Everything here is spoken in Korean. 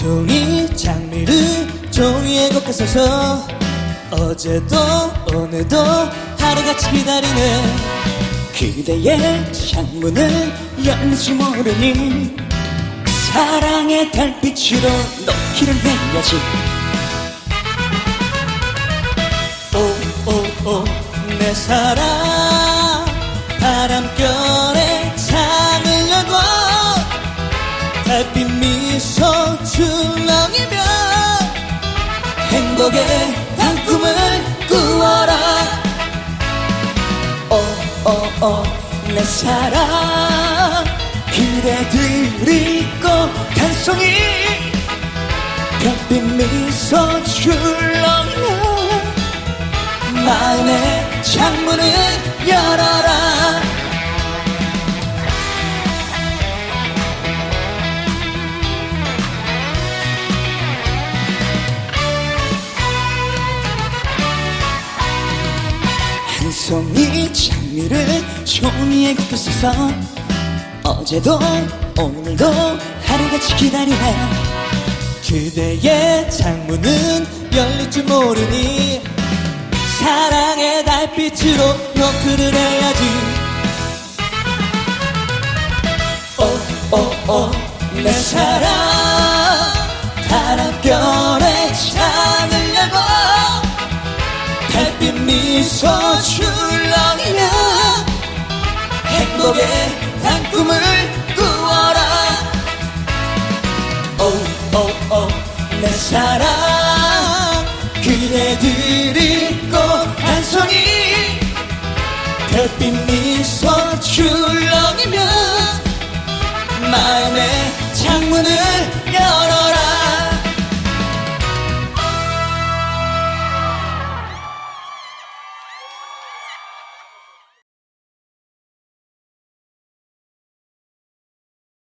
송이 장미를 종이에 곱게 써서 어제도 오늘도 하루같이 기다리네. 그대의 창문을 연지 모르니 사랑의 달빛으로 놓기를 해야지. 오오오 내 사랑 미소 출렁이며 행복의 단 꿈을 꾸어라. 오오오 내 사랑. 그대 들이고 단송이. 별빛 미소 출렁이며 마음의 창문을 한 송이 장미를 종이에 써서 어제도 오늘도 하루같이 기다리네. 그대의 창문은 열릴 줄 모르니 사랑의 달빛으로 노크를 해야지. 오오오 내 사랑 달빛 미소 출렁이며 행복의 단 꿈을 꾸어라. 오오오 내 사랑. 그대 들이고 한 송이 별빛 미소 출렁이며 마음의 창문을 열어라